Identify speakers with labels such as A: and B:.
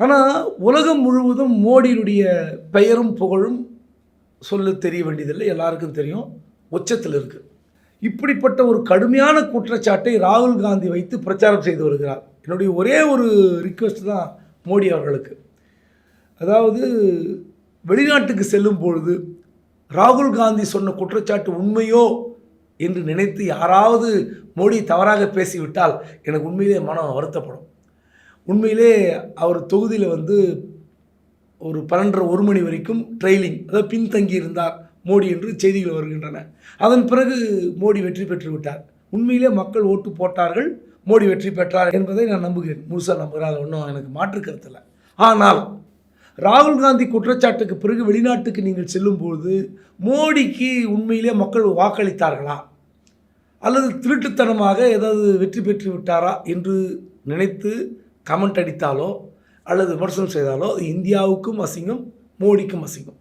A: ஆனால் உலகம் முழுவதும் மோடியினுடைய பெயரும் புகழும் சொல்ல தெரிய வேண்டியதில்லை. எல்லாருக்கும் தெரியும். உச்சத்தில் இருக்குது இப்படிப்பட்ட ஒரு கடுமையான குற்றச்சாட்டை ராகுல் காந்தி வைத்து பிரச்சாரம் செய்து வருகிறார். என்னுடைய ஒரே ஒரு ரிக்வெஸ்ட் தான் மோடி அவர்களுக்கு. அதாவது வெளிநாட்டுக்கு செல்லும் பொழுது ராகுல் காந்தி சொன்ன குற்றச்சாட்டு உண்மையோ என்று நினைத்து யாராவது மோடி தவறாக பேசிவிட்டால் எனக்கு உண்மையிலே மனம் வருத்தப்படும். உண்மையிலே அவர் தொகுதியில் வந்து ஒரு பன்னெண்டரை ஒரு மணி வரைக்கும் ட்ரெயிலிங் அதாவது பின்தங்கி இருந்தார் மோடி என்று செய்திகள் வருகின்றன. அதன் பிறகு மோடி வெற்றி பெற்று விட்டார். உண்மையிலே மக்கள் ஓட்டு போட்டார்கள் மோடி வெற்றி பெற்றார் என்பதை நான் நம்புகிறேன். முழுசாக நம்புகிறேன் அது ஒன்றும் எனக்கு மாற்று கருத்து ஆனால் ராகுல் காந்தி குற்றச்சாட்டுக்கு பிறகு வெளிநாட்டுக்கு நீங்கள் செல்லும்போது மோடிக்கு உண்மையிலே மக்கள் வாக்களித்தார்களா? அல்லது திருட்டுத்தனமாக ஏதாவது வெற்றி பெற்று விட்டாரா என்று நினைத்து கமெண்ட் அடித்தாலோ அல்லது விமர்சனம் செய்தாலோ அது இந்தியாவுக்கும் அசிங்கம் மோடிக்கும் அசிங்கம்.